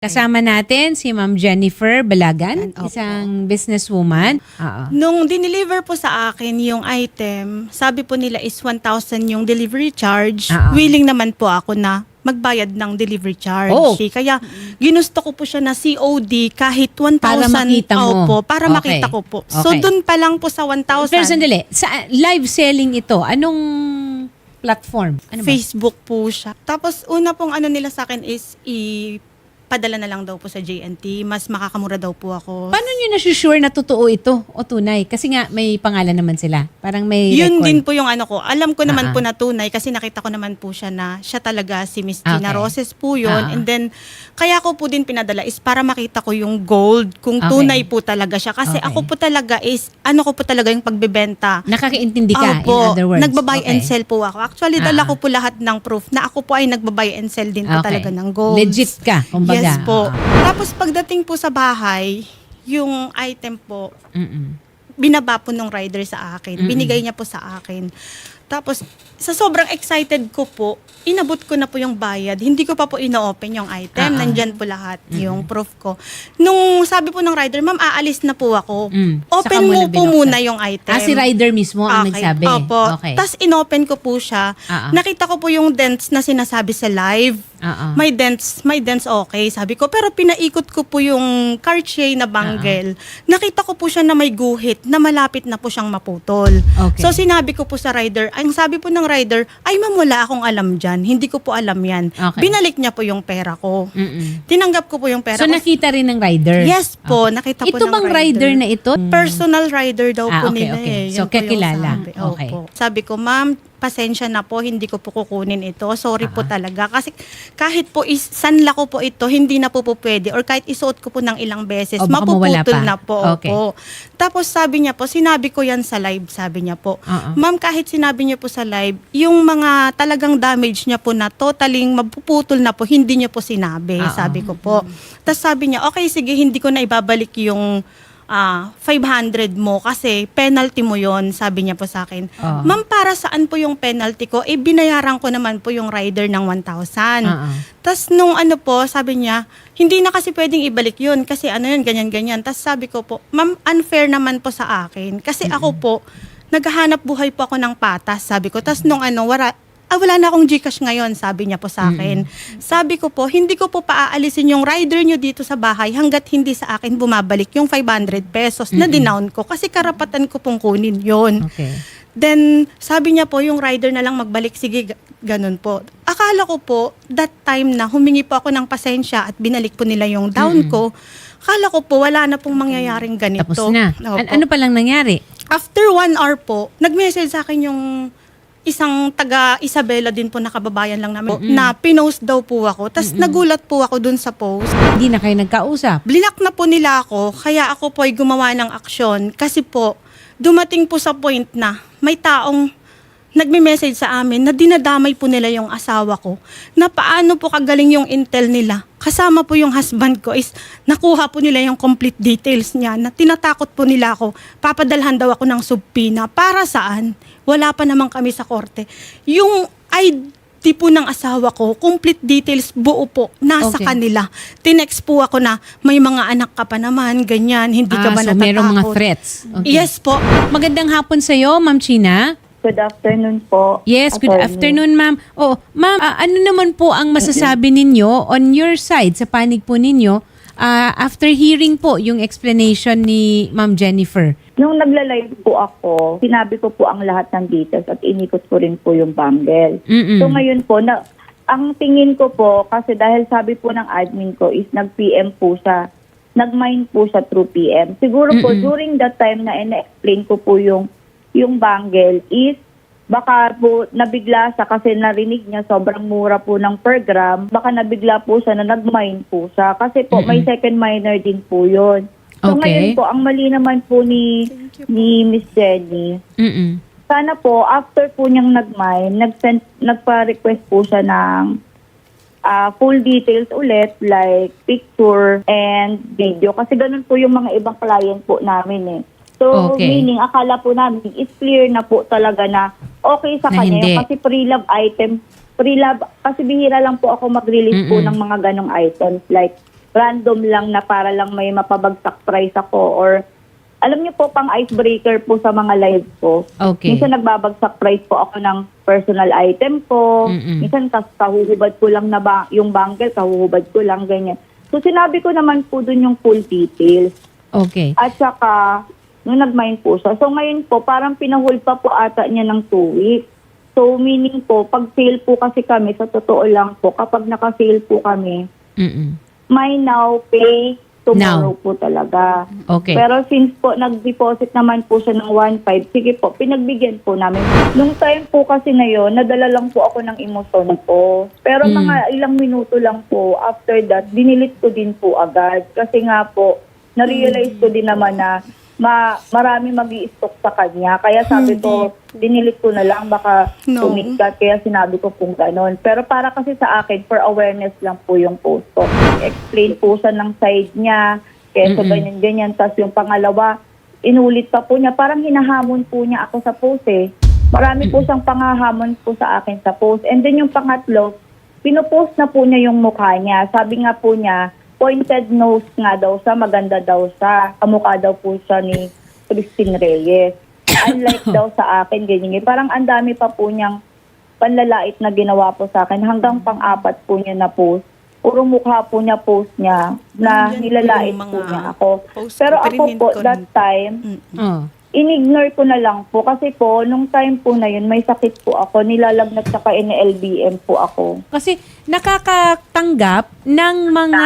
Kasama natin si Ma'am Jennifer Balagan, Opo. isang businesswoman. Oo. Nung dineliver po sa akin yung item, sabi po nila is 1,000 yung delivery charge. Ah, ah. Willing naman po ako na magbayad ng delivery charge. Oh. Kaya ginusto ko po siya na COD kahit 1,000. Para makita mo. Opo, para Okay. makita ko po. So Okay. dun pa lang po sa 1,000. Pero sandali, sa live selling ito, anong platform? Ano ba? Facebook po siya. Tapos una pong ano nila sa akin is i padala na lang daw po sa JNT. Mas makakamura daw po ako. Paano nyo nasusure na totoo ito o tunay? Kasi nga may pangalan naman sila. Parang may Yun record. din po yung ano ko. Alam ko Ah, naman ah. po na tunay kasi nakita ko naman po siya na siya talaga si Miss Okay. Gina Roses po yun. Ah, ah. And then, kaya ko po din pinadala is para makita ko yung gold, kung Okay. tunay po talaga siya. Kasi Okay. ako po talaga is, ano ko po talaga yung pagbebenta. Nakakaintindi ka, Opo, in other words. nagbabuy Okay. and sell po ako. Actually, Ah, dala ah. ko po lahat ng proof na ako po ay nagbabuy and sell din po Okay. talaga ng gold. Legit ka, kumbaga. Yes po. Ah. Tapos pagdating po sa bahay, yung item po, Mm-mm. Binaba po nung rider sa akin. Mm-mm. Binigay niya po sa akin. Tapos, sa sobrang excited ko po, inabot ko na po yung bayad. Hindi ko pa po ino-open yung item. Ah. Nandyan po lahat yung proof ko. Nung sabi po ng rider, ma'am, aalis na po ako. Mm. Open mo po binuksan. muna yung item. Ah, si rider mismo ang Okay. nagsabi. Opo. Okay. Tapos inopen ko po siya. Ah. Nakita ko po yung dents na sinasabi sa live. Ah. May dents, may dents okay, sabi ko. Pero pinaikot ko po yung Cartier na bangle. Nakita ko po siya na may guhit, na malapit na po siyang maputol. Okay. So sinabi ko po sa rider, ang sabi po ng rider, ay ma'am wala akong alam dyan. Hindi ko po alam yan. Okay. Binalik niya po yung pera ko. Mm-mm. Tinanggap ko po yung pera So ko. nakita rin ng rider? Yes po, nakita po Ito ng bang rider na ito? Personal rider daw Ah, po okay, nila okay. eh. So, Yan yung kakilala. Sabi. Okay. Opo. Sabi ko, ma'am, pasensya na po, hindi ko po kukunin ito. Sorry po Ah. talaga. Kasi kahit po is, sanla ko po ito, hindi na po po pwede. Or kahit isuot ko po ng ilang beses, O, mawala mapuputol na po. Okay. Opo. Tapos sabi niya po, sinabi ko yan sa live, sabi niya po. Oo. Ma'am, kahit sinabi niya po sa live, yung mga talagang damage niya po na totaling mapuputol na po, hindi niya po sinabi, Oo. sabi ko po. Tapos sabi niya, okay, sige, hindi ko na ibabalik yung ah 500 mo kasi penalty mo yon sabi niya po sa akin. Oo. Ma'am, para saan po yung penalty ko? Eh, binayaran ko naman po yung rider ng 1,000. Oo. Tapos nung ano po, sabi niya, hindi na kasi pwedeng ibalik yun kasi ano yun, ganyan-ganyan. Tapos sabi ko po, ma'am, unfair naman po sa akin. Kasi ako po, naghahanap buhay po ako ng patas, sabi ko. Tapos nung ano, wala, ah, wala na akong Gcash ngayon, sabi niya po sa akin. Sabi ko po, hindi ko po paaalisin yung rider nyo dito sa bahay hanggat hindi sa akin bumabalik yung 500 pesos na dinown ko kasi karapatan ko pong kunin yon. Okay. Then, sabi niya po, yung rider na lang magbalik. Sige, ga- ganun po. Akala ko po, that time na humingi po ako ng pasensya at binalik po nila yung down ko, akala ko po, wala na pong mangyayaring ganito. Tapos na. Opo. An- ano pa lang nangyari? After one hour po, nag-message sa akin yung isang taga Isabela din po na kababayan lang namin na pinost daw po ako. Tapos nagulat po ako dun sa post. Hindi na kayo nagkausap. Blinak na po nila ako, kaya ako po ay gumawa ng aksyon kasi po, dumating po sa point na may taong nagme-message sa amin na dinadamay po nila yung asawa ko na paano po kagaling yung intel nila. Kasama po yung husband ko is nakuha po nila yung complete details niya na tinatakot po nila ako. Papadalhan daw ako ng subpina. Para saan? Wala pa naman kami sa korte. Yung ID po ng asawa ko, complete details buo po, nasa Okay. kanila. Tinext po ako na may mga anak ka pa naman, ganyan, hindi ka Ah, ba so natatakot? merong mga threats. Okay. Yes po. Magandang hapon sa iyo, Ma'am China. Good afternoon po. Yes, good Attorney. afternoon, ma'am. Oh, ma'am, ah, ano naman po ang masasabi ninyo on your side sa panig po ninyo ah, after hearing po yung explanation ni Ma'am Jennifer? Nung nagla-live po ako, sinabi ko po ang lahat ng details at inikot ko rin po yung bangle. Mm-mm. So ngayon po, na, ang tingin ko po, kasi dahil sabi po ng admin ko is nag-PM po siya, nag-mine po siya through PM. Siguro po, during that time na ina-explain ko po yung, yung bangle is baka po nabigla siya kasi narinig niya sobrang mura po ng per gram. Baka nabigla po siya na nag-mine po siya. Kasi po may second miner din po yun. So Okay. ngayon po, ang mali naman po ni, ni Miss Jenny, Mm-mm. sana po, after po niyang nag-mine, nag-send, nagpa-request po siya ng ah, full details ulit, like picture and video. Kasi ganun po yung mga ibang client po namin eh. So, Okay. meaning, akala po namin, it's clear na po talaga na okay sa Na kanya. hindi. Kasi pre-love item, pre-love, kasi bihira lang po ako mag-release po Mm-mm. ng mga ganong items. Like, random lang na para lang may mapabagsak price ako or alam niyo po pang icebreaker po sa mga live ko. Okay. Minsan nagbabagsak price po ako ng personal item ko. Mm-mm. Minsan kas kahuhubad ko lang na ba, yung bangle, kahuhubad ko lang ganyan. So sinabi ko naman po dun yung full details. Okay. At saka, nung nag-mine po siya. So ngayon po, parang pinahul pa po ata niya ng two weeks. So meaning po, pag fail po kasi kami, sa totoo lang po, kapag naka-fail po kami, Mm-mm. may now pay tomorrow Now. po talaga. Okay. Pero since po nag-deposit naman po siya ng 1.5, sige po, pinagbigyan po namin. Nung time po kasi na yun, nadala lang po ako ng emosyon ko. Pero Mm. mga ilang minuto lang po, after that, dinilit ko din po agad. Kasi nga po, na-realize ko din naman na ma marami mag stock sa kanya. Kaya sabi ko, dinilit ko na lang, baka No. tumikat. Kaya sinabi ko kung ganon. Pero para kasi sa akin, for awareness lang po yung post ko. Explain po siya ng side niya, kaya sa Mm-mm. ganyan-ganyan. Tapos yung pangalawa, inulit pa po niya. Parang hinahamon po niya ako sa post eh. Marami po siyang pangahamon po sa akin sa post. And then yung pangatlo, pinopost na po niya yung mukha niya. Sabi nga po niya, pointed nose nga daw siya, maganda daw siya. Kamukha daw po siya ni Christine Reyes. Unlike daw sa akin, ganyan. Parang ang dami pa po niyang panlalait na ginawa po sa akin. Hanggang pang-apat po niya na post. Puro mukha po niya post niya na nilalait po niya ako. Pero ko, ako po, ko that time, Mm. Inignore ko na lang po kasi po, nung time po na yun, may sakit po ako, nilalagnat saka NLBM po ako. Kasi nakakatanggap ng mga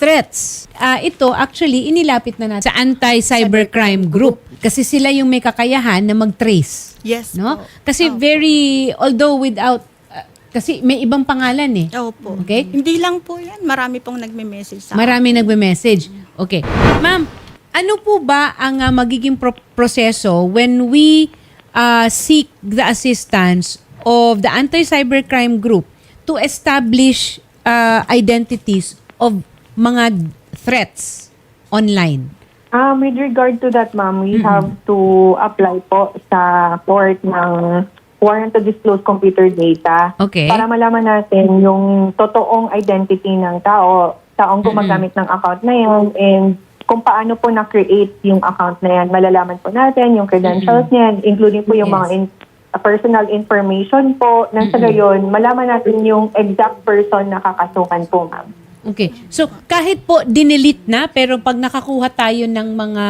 threats. Ah, ito actually inilapit na natin sa anti-cybercrime group kasi sila yung may kakayahan na mag-trace, Yes no? po. Kasi very although without ah, kasi may ibang pangalan eh. Opo. Okay? Hindi lang po yan. Marami pong nagme-message sa Marami nagme-message. Okay. Ma'am, ano po ba ang ah, magiging pro- proseso when we ah, seek the assistance of the anti-cybercrime group to establish ah, identities of mga threats online? Um, with regard to that, ma'am, we have to apply po sa court ng warrant to disclose computer data Okay. para malaman natin yung totoong identity ng tao, taong gumagamit ng account na yun, and kung paano po na-create yung account na yan. Malalaman po natin yung credentials niyan, including po yung Yes. mga in- uh, personal information po. Nang sa gayon, malaman natin yung exact person na kakasukan po, ma'am. Okay. So, kahit po dinelete na, pero pag nakakuha tayo ng mga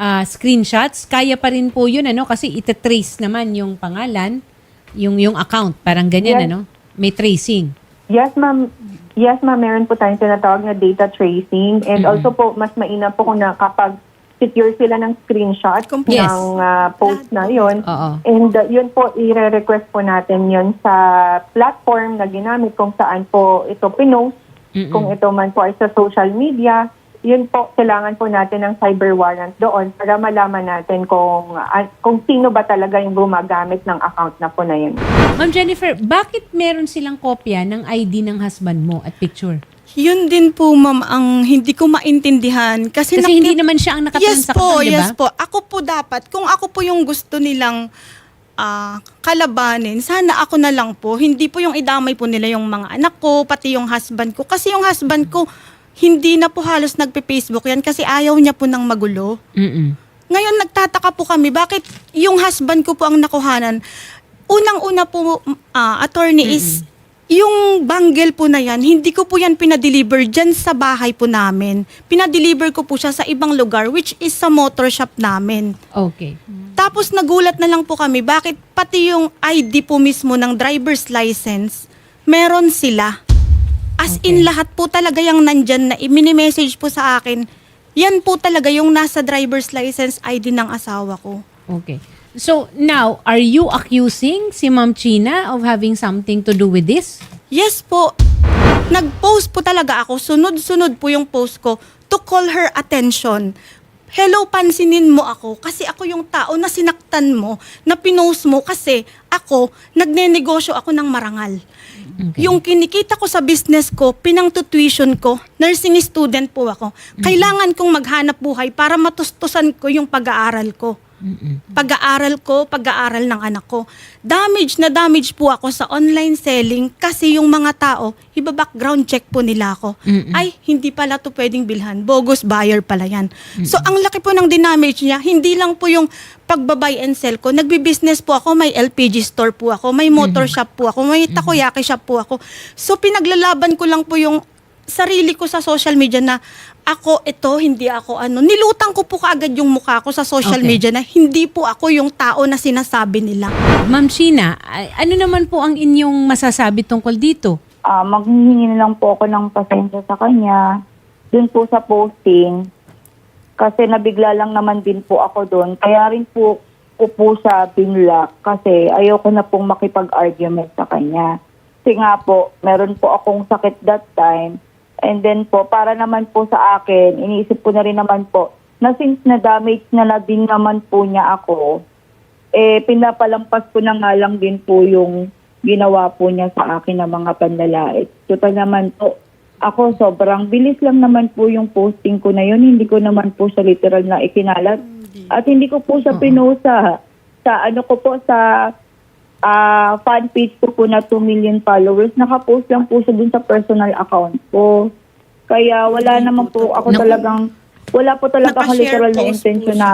ah, screenshots, kaya pa rin po yun, ano? Kasi itatrace naman yung pangalan, yung, yung account. Parang ganyan, Yes. ano? May tracing. Yes, ma'am. Yes, ma'am. Meron po tayong tinatawag na data tracing. And also po, mas mainam po kung na kapag secure sila ng screenshot Complete. Yes. ng ah, post na yun. Oo. And uh, yun po, i-request po natin yun sa platform na ginamit kung saan po ito pinost. Mm-mm. Kung ito man po ay sa social media, yun po, kailangan po natin ng cyber warrant doon para malaman natin kung, ah, kung sino ba talaga yung gumagamit ng account na po na yun. Ma'am Jennifer, bakit meron silang kopya ng ID ng husband mo at picture? Yun din po, ma'am, ang hindi ko maintindihan. Kasi, Kasi hindi naman siya ang Yes nakatransact po, nun, di ba? yes po. Ako po dapat, kung ako po yung gusto nilang ah, kalabanin, sana ako na lang po. Hindi po yung idamay po nila yung mga anak ko, pati yung husband ko. Kasi yung husband ko, hindi na po halos nagpe-Facebook yan kasi ayaw niya po ng magulo. Mm-mm. Ngayon nagtataka po kami, bakit yung husband ko po ang nakuhanan? Unang-una po, ah, attorney, is yung bangle po na yan, hindi ko po yan pinadeliver dyan sa bahay po namin. Pinadeliver ko po siya sa ibang lugar, which is sa motor shop namin. Okay. Tapos nagulat na lang po kami, bakit pati yung ID po mismo ng driver's license, meron sila. As in Okay. lahat po talaga yung nandyan na mini-message po sa akin, yan po talaga yung nasa driver's license ID ng asawa ko. Okay. So, now, are you accusing si Ma'am China of having something to do with this? Yes po. Nag-post po talaga ako. Sunod-sunod po yung post ko to call her attention. Hello, pansinin mo ako kasi ako yung tao na sinaktan mo, na pinost mo kasi ako, nagnenegosyo ako ng marangal. Okay. Yung kinikita ko sa business ko, pinang tuition ko, nursing student po ako. Kailangan kong maghanap buhay para matustusan ko yung pag-aaral ko. Pag-aaral ko, pag-aaral ng anak ko. Damage na damage po ako sa online selling kasi yung mga tao, iba-background check po nila ako. Ay, hindi pala to pwedeng bilhan. Bogus buyer pala yan. So, ang laki po ng dinamage niya, hindi lang po yung pagbabuy and sell ko. Nagbi-business po ako, may LPG store po ako, may motor shop po ako, may takoyaki shop po ako. So, pinaglalaban ko lang po yung sarili ko sa social media na ako ito, hindi ako ano. Nilutang ko po kaagad yung mukha ko sa social Okay. media na hindi po ako yung tao na sinasabi nila. Ma'am Sheena, a- ano naman po ang inyong masasabi tungkol dito? Ah, maghihingi na lang po ako ng pasensya sa kanya dun po sa posting kasi nabigla lang naman din po ako doon. Kaya rin po ko po siya binlock kasi ayoko na pong makipag-argument sa kanya. Kasi nga po, meron po akong sakit that time. And then po, para naman po sa akin, iniisip ko na rin naman po, na since na-damage na na din naman po niya ako, eh pinapalampas ko na nga lang din po yung ginawa po niya sa akin ng mga panlalait. Total naman po, ako sobrang bilis lang naman po yung posting ko na yun. Hindi ko naman po siya literal na ikinalat. At hindi ko po siya pinost sa, sa ano ko po sa ah fan page ko po na 2 million followers. Nakapost lang po siya dun sa personal account ko. Kaya wala naman po ako Naku. talagang, wala po talaga ako Nakashare literal na post po intention siya. na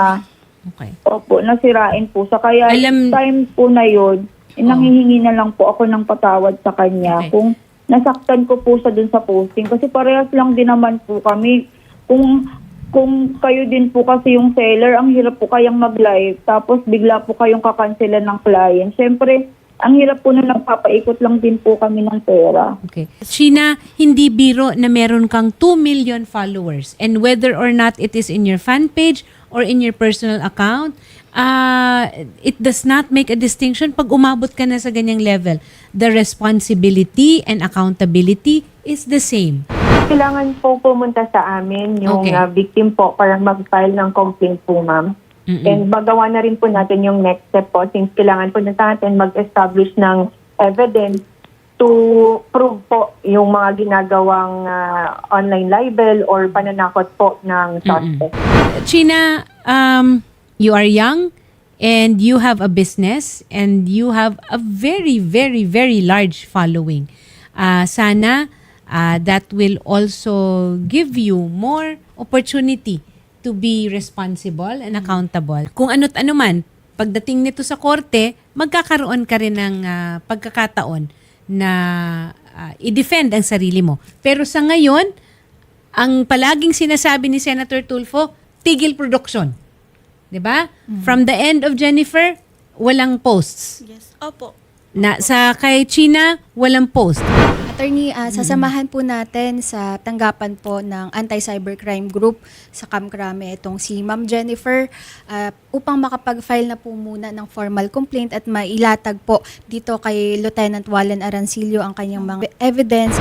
Okay. Opo, nasirain po sa kaya Alam- time po na yun, eh, nanghihingi na lang po ako ng patawad sa kanya Okay. kung nasaktan ko po siya dun sa posting kasi parehas lang din naman po kami. Kung kung kayo din po kasi yung seller, ang hirap po kayang mag-live tapos bigla po kayong kakancelan ng client. Siyempre, ang hirap po na nagpapaikot lang din po kami ng pera. Okay. Sheena, hindi biro na meron kang 2 million followers and whether or not it is in your fan page or in your personal account, uh, it does not make a distinction pag umabot ka na sa ganyang level. The responsibility and accountability is the same. Kailangan po pumunta sa amin yung Okay. ah, victim po para mag-file ng complaint po, ma'am. Mm-mm. And magawa na rin po natin yung next step po since kailangan po natin mag-establish ng evidence to prove po yung mga ginagawang ah, online libel or pananakot po ng suspect. China, um, you are young and you have a business and you have a very, very, very large following. Uh, sana uh, that will also give you more opportunity to be responsible and accountable. Kung ano't ano man, pagdating nito sa korte, magkakaroon ka rin ng ah, pagkakataon na ah, i-defend ang sarili mo. Pero sa ngayon, ang palaging sinasabi ni Senator Tulfo, tigil production. 'Di ba? From the end of Jennifer, walang posts. Yes. Opo. Na sa kay China, walang post. Attorney, ah, sasamahan po natin sa tanggapan po ng Anti-Cybercrime Group sa Kamkrame itong si Ma'am Jennifer ah, upang makapag-file na po muna ng formal complaint at mailatag po dito kay Lieutenant Wallen Arancillo ang kanyang mga evidence.